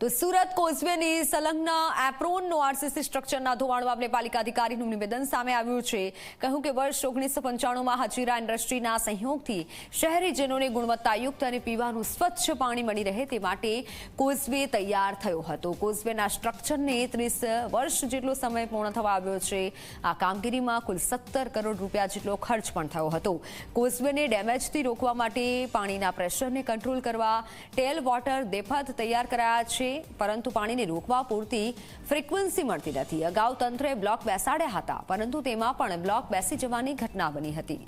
તો સુરત કોઝવેની સંલગ્ન એપ્રોનનો આરસીસી સ્ટ્રક્ચરના ધોવાણ મામલે પાલિકા અધિકારીનું નિવેદન સામે આવ્યું છે. કહ્યું કે વર્ષ ઓગણીસો પંચાણુંમાં હજીરા ઇન્ડસ્ટ્રીના સહયોગથી શહેરીજનોને ગુણવત્તાયુક્ત અને પીવાનું સ્વચ્છ પાણી મળી રહે તે માટે કોઝવે તૈયાર થયો હતો. કોઝવેના સ્ટ્રક્ચરને ત્રીસ વર્ષ જેટલો સમય પૂર્ણ થવા આવ્યો છે. આ કામગીરીમાં કુલ સત્તર કરોડ રૂપિયા જેટલો ખર્ચ પણ થયો હતો. કોઝવેને ડેમેજથી રોકવા માટે પાણીના પ્રેશરને કંટ્રોલ કરવા, ટેલ વોટર દેફત તૈયાર કરાયા છે. પરંતુ પાણીને રોકવા પૂરતી ફ્રીક્વન્સી મળતી નથી. અગાઉ તંત્રએ બ્લોક બેસાડ્યા હતા, પરંતુ તેમાં પણ બ્લોક બેસી જવાની ઘટના બની હતી.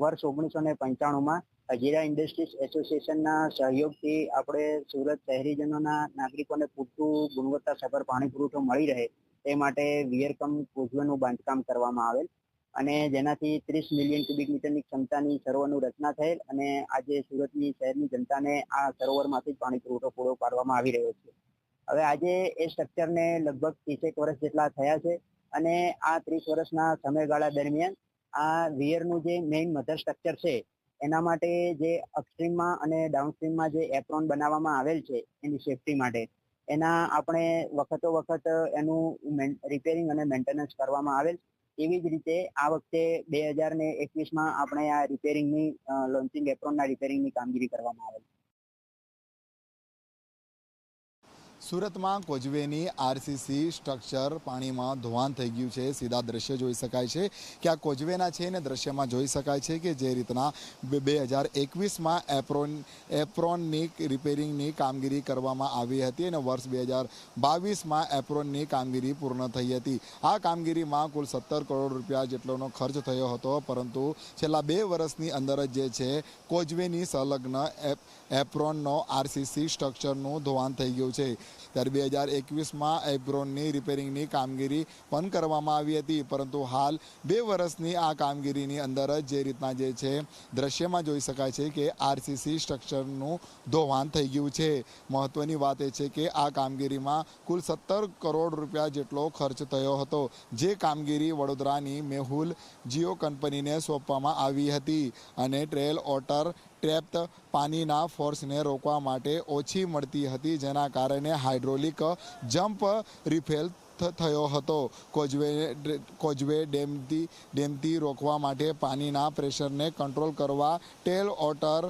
વર્ષ ઓગણીસો ને પંચાણુંમાં હજીરા ઇન્ડસ્ટ્રીઝ એસોસિએશનના સહયોગથી આપણે સુરત શહેરીજનોના નાગરિકોને પૂરતું ગુણવત્તાસભર પાણી પુરવઠો મળી રહે તે માટે વિયરકમ કોઝવેનું બાંધકામ કરવામાં આવેલ. અને જેનાથી ત્રીસ મિલિયન ક્યુબિક મીટરની ક્ષમતાની સરોવરનું રચના થયેલ અને આજે સુરતની શહેરની જનતાને આ સરોવરમાંથી જ પાણી પુરવઠો પૂરો પાડવામાં આવી રહ્યો છે. હવે આજે એ સ્ટ્રક્ચરને લગભગ ત્રીસેક વર્ષ જેટલા થયા છે અને આ ત્રીસ વર્ષના સમયગાળા દરમિયાન આ વિયરનું જે મેઇન મધર સ્ટ્રક્ચર છે, એના માટે જે અપસ્ટ્રીમમાં અને ડાઉનસ્ટ્રીમમાં જે એપ્રોન બનાવવામાં આવેલ છે, એની સેફટી માટે, એના આપણે વખતો વખત એનું રિપેરિંગ અને મેન્ટેનન્સ કરવામાં આવેલ એવી જ રીતે આ વખતે બે હજાર ને એકવીસમાં આપણે આ રિપેરિંગની લોન્ચિંગ એપ્રોનના રિપેરિંગની કામગીરી કરવામાં આવેલ સુરતમાં કોજવેની આરસીસી સ્ટ્રક્ચર પાણીમાં ધોવાણ થઈ ગયું છે. સીધા દ્રશ્ય જોઈ શકાય છે કે આ કોજવેના છે ને દ્રશ્યમાં જોઈ શકાય છે કે જે રીતના બે હજાર એકવીસમાં એપ્રોન એપ્રોનની રિપેરિંગની કામગીરી કરવામાં આવી હતી અને વર્ષ બે હજાર બાવીસમાં એપ્રોનની કામગીરી પૂર્ણ થઈ હતી. આ કામગીરીમાં કુલ સત્તર કરોડ રૂપિયા જેટલોનો ખર્ચ થયો હતો, પરંતુ છેલ્લા બે વર્ષની અંદર જ જે છે, કોજવેની સંલગ્ન એપ એપ્રોનનો આરસીસી સ્ટ્રક્ચરનું ધોવાણ થઈ ગયું છે. ત્યારે બે હજાર એકવીસમાં એપ્રોનની રિપેરિંગની કામગીરી પણ કરવામાં આવી હતી. પરંતુ હાલ બે વર્ષની આ કામગીરીની અંદર જ જે રીતના જે છે, દ્રશ્યમાં જોઈ શકાય છે કે આરસીસી સ્ટ્રક્ચરનું ધોવાણ થઈ ગયું છે. મહત્વની વાત એ છે કે આ કામગીરીમાં કુલ સત્તર કરોડ રૂપિયા જેટલો ખર્ચ થયો હતો. જે કામગીરી વડોદરાની મેહુલ જીઓ કંપનીને સોંપવામાં આવી હતી અને ટ્રેલ ઓટર ટ્રેપ્ટ પાણીના ફોર્સને રોકવા માટે ઓછી મળતી હતી, જેના કારણે હાઇડ્રોલિક જમ્પ રિફેલ થયો હતો. કોજવે કોજવે ડેમથી ડેમથી રોકવા માટે પાણીના પ્રેશરને કંટ્રોલ કરવા ટેલ ઓટર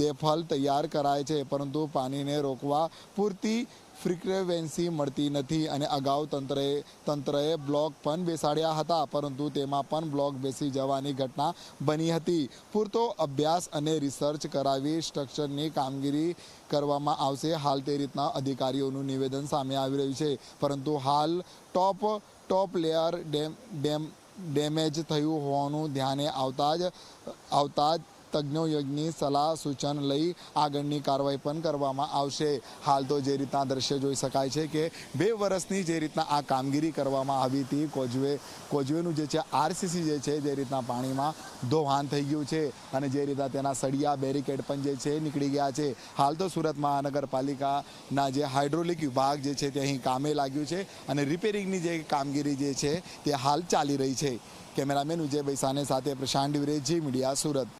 દેફલ તૈયાર કરાય છે, પરંતુ પાણીને રોકવા પૂરતી ફ્રીક્વેન્સી મળતી નથી અને અગાઉ તંત્રએ તંત્રએ બ્લોક પણ બેસાડ્યા હતા, પરંતુ તેમાં પણ બ્લોક બેસી જવાની ઘટના બની હતી. પૂરતો અભ્યાસ અને રિસર્ચ કરાવી સ્ટ્રક્ચરની કામગીરી કરવામાં આવશે. હાલ તે રીતના અધિકારીઓનું નિવેદન સામે આવી રહ્યું છે. પરંતુ હાલ top top layer dam dam, damage થયું હોવાનું ધ્યાને આવતા જ આવતા જ તજ્ઞોની સલાહ સૂચન લઈ આગળની કાર્યવાહી પણ કરવામાં આવશે. હાલ તો જે રીતના દ્રશ્ય જોઈ શકાય છે કે બે વર્ષની જે રીતના આ કામગીરી કરવામાં આવી હતી કોજવે કોજવેનું જે છે, આરસીસી જે છે, જે રીતના પાણીમાં ધોવાણ થઈ ગયું છે અને જે રીતના તેના સળિયા બેરિકેડ પણ જે છે, નીકળી ગયા છે. હાલ તો સુરત મહાનગરપાલિકાના જે હાઇડ્રોલિક વિભાગ જે છે, તે અહીં કામે લાગ્યું છે અને રિપેરિંગની જે કામગીરી જે છે, તે હાલ ચાલી રહી છે. કેમેરામેન વિજય બૈસાને સાથે પ્રશાંત ડિવરે જી મીડિયા સુરત.